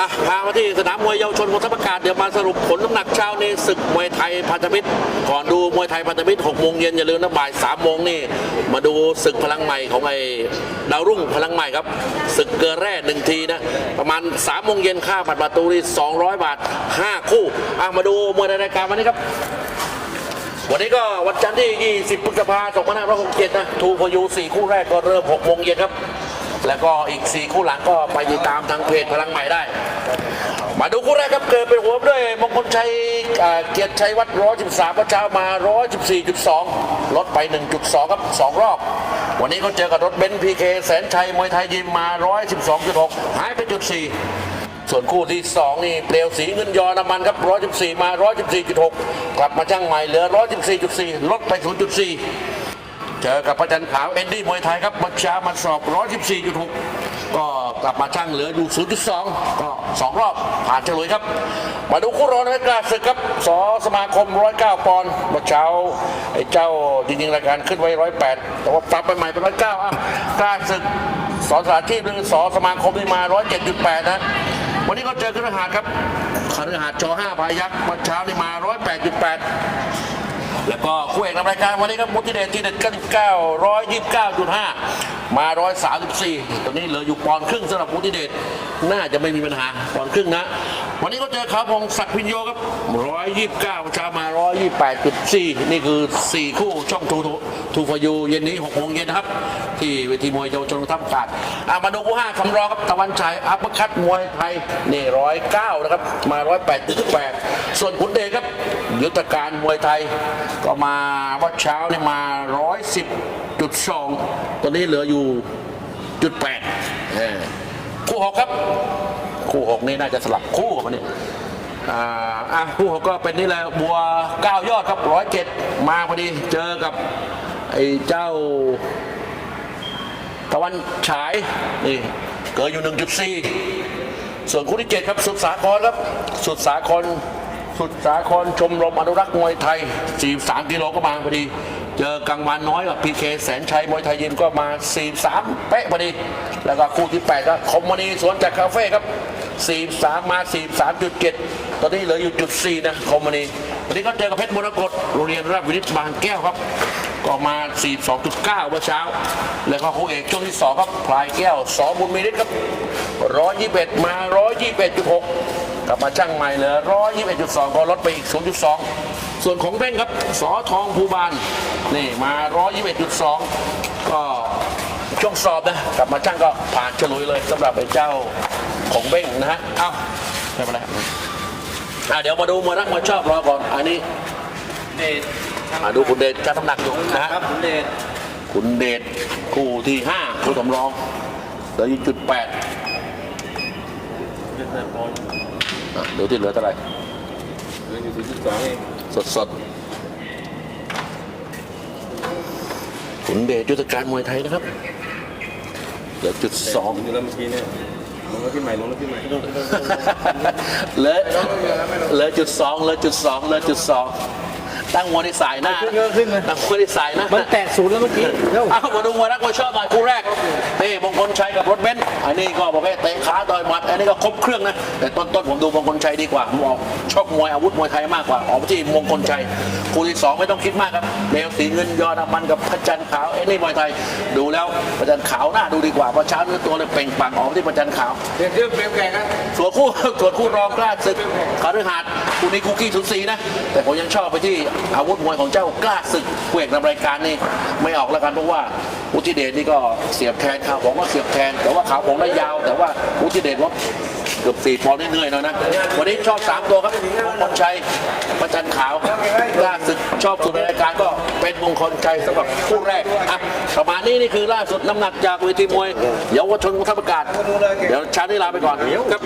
อะพามาที่สนามมวยเยาวชนกองทัพอากาศเดี๋ยวมาสรุปผลน้ำหนักเช้านี้ศึกมวยไทยพันธมิตร ก่อนดูมวยไทยพันธมิตร6โมงเย็นอย่าลืมนะบ่าย3โมงนี่ มาดูศึกพลังใหม่ของไอ้ดาวรุ่งพลังใหม่ครับศึกเกลือแร่หนึ่งทีนะ ประมาณ3โมงเย็นค่าบัตรประตูนี่200 บาท 5 คู่อะมาดูมวยในรายการวันนี้ครับวันนี้ก็วันจันทร์ที่ 20 พฤษภาคม 2567 นะ ทูพยู 4 คู่แรกก็เริ่ม 6 โมงเย็นครับ แล้วก็อีก 4 คู่หลังก็ไปติดตามทางเพจพลังใหม่ได้ มาดูคู่แรกครับเกิดเป็นหัวด้วยมงคลชัยเกียรติชัยวัด113ก็เช้ามา 114.2 ลดไป 1.2 ครับ2รอบ วันนี้เขาเจอกับรถเบนซ์พีเคแสนชัยมวยไทยยิมมา 112.6 หายไปจุด4ส่วนคู่ที่ 2 นี่เปลวสีเงินยอน้ำมันครับ 114 มา 114.6 กลับมาช่างใหม่เหลือ 114.4 ลดไป 0.4 เจอกับพระจันทร์ขาวเอนดี้มวยไทยครับมาช้ามาสอบ 114.6 ก็กลับมาช่างเหลืออยู่ 0.2 ก็ 2 รอบผ่านเฉลยครับ มาดูคู่รองในกาศึกครับสสมาคม 109 ปอนด์เมื่อเช้าไอ้เจ้าจริงๆรายการขึ้นไว้ 108 แต่ว่าปรับไปใหม่เป็น 109อะกาศึกสสถานที่หรือสสมาคมนี่มา 107.8 นะ วันนี้ก็เจอขึ้นหาดครับขึ้นหาดช5พายักษ์เมื่อเช้านี่มา 108.8 แล้วก็คู่เอกนำรายการวันนี้ครับมุติเดชที่เด็ด99 129.5 มา 134 ตัวนี้เหลืออยู่ปอนครึ่งสำหรับมุติเดชน่าจะไม่มีปัญหาปอนครึ่งนะ วันนี้ก็เจอขาวพงศักดิ์พิญโยครับ129เช้ามา128.4นี่คือ4คู่ช่องทูทูทูฟยูเย็นนี้6โมงเย็นนะครับ ที่เวทีมวยเยาวชนทัพกาศอะมาดูคู่5คำรองครับตะวันชัยอัปเปอร์คัดมวยไทยนี่109นะครับมา108.8ส่วนขุนเดชครับ ยุทธการมวยไทย ก็มาว่าเช้านี่มา110.2ตัวนี้เหลืออยู่จุดแปดคู่หกครับ คู่หกนี่น่าจะสลับคู่กันเนี่อ่าอะคู่หกก็เป็นนี่แหละบัวเก้ายอดครับร้อยเจ็ดมาพอดีเจอกับไอ้เจ้า ตะวันฉายนี่เกิดอยู่1.4ส่วนคู่ที่7ครับสุดสาครครับสุดสาครสุดสาครชมรมอนุรักษ์มวยไทย 43กิโลก็มาพอดี เจอกลางวันน้อยกับพีเคแสนชัยมวยไทยยิมก็มา 43 เป๊ะพอดี แล้วก็คู่ที่ 8 ก็คอมมานีสวนจากคาเฟ่ครับ 43 มา 43.7 ตอนนี้เหลืออยู่จุด4นะคอมมานีวันนี้ก็เจอกับเพชรมรกตโรงเรียนราชวินิตบางแก้วครับ ก็มา 42.9 เมื่อเช้า แล้วก็คู่เอกช่วงที่ 2 ครับพลายแก้ว2บุญมีฤทธิ์ครับ 121 มา 121.6 กลับมาช่างใหม่เหลือ 121.2 ก็ลดไปอีก 0.2 ส่วนของเบ้งครับสอทองภูบาลนี่มา 121.2 ก็ช่วงสอบนะ กลับมาช่างก็ผ่านฉลุยเลยสำหรับไอ้เจ้า ของเบ้งนะฮะเอ้าไม่เป็นไรอะเดี๋ยวมาดูมวยรักมวยชอบรอก่อน อันนี้เดชอะดูคุณเดชจะน้ำหนักอยู่นะฮะครับผมเดชคุณเดชคู่ที่ห้าคู่สำรองเหลืออยู่จุดแปดเดชแต่ปอนด์อะเดี๋ยวที่เหลือเท่าไหร่เหลืออยู่ศูนย์จุดสองเองสดสดคุณเดชยุทธการมวยไทยนะครับเหลือจุดสอง อยู่แล้วเมื่อกี้เนี่ย ลงแล้วขึ้นใหม่ลงแล้วขึ้นใหม่เหลือเหลือจุดสองเหลือจุดสองเหลือจุดสองตั้งมวยในสายหน้าขึ้นเลยขึ้นเลยตั้งมวยในสายหน้ามันแตะศูนย์แล้วเมื่อกี้เร็วเอามาดูมวยรักมวยชอบหน่อยคู่แรกเต้มงคลชัยกับรถเบนซ์อันนี้ก็ประเภทเตะขาต่อยหมัดอันนี้ก็ครบเครื่องนะแต่ต้นๆผมดูมงคลชัยดีกว่าผมออกชอบมวยอาวุธมวยไทยมากกว่าออกไปที่มงคลชัย คู่ที่สองไม่ต้องคิดมากครับเมลสีเงินยอดมันกับพระจันทร์ขาวไอ้นี่มวยไทย ดูแล้วพระจันทร์ขาวหน้าดูดีกว่าเพราะเช้าเนื้อตัวเลยเปล่งปลังออกไปที่พระจันทร์ขาวเดี๋ยวเดี๋ยวเปลี่ยนแข่งกันส่วนคู่ส่วนคู่รองกล้าศึกคารุหาดคู่นี้คุกกี้สุดสีนะ แต่ผมยังชอบไปที่อาวุธมวยของเจ้ากล้าศึกเวกนำรายการนี่ไม่ออกแล้วกันเพราะว่าอุทิเดชนี่ก็เสียบแทนขาวผมก็เสียบแทนแต่ว่าขาวผมได้ยาว แต่ว่าอุทิเดชว่า เกือบสี่ปอนด์เหนื่อยๆหน่อยนะ วันนี้ชอบสามตัวครับมงคลชัยประจันขาวล่าสุดชอบสุดในรายการก็เป็นมงคลชัยสำหรับคู่แรกอะประมาณนี้นี่คือล่าสุดน้ำหนักจากเวทีมวยเยาวชนทัพอากาศ เดี๋ยวชาติลาไปก่อนครับ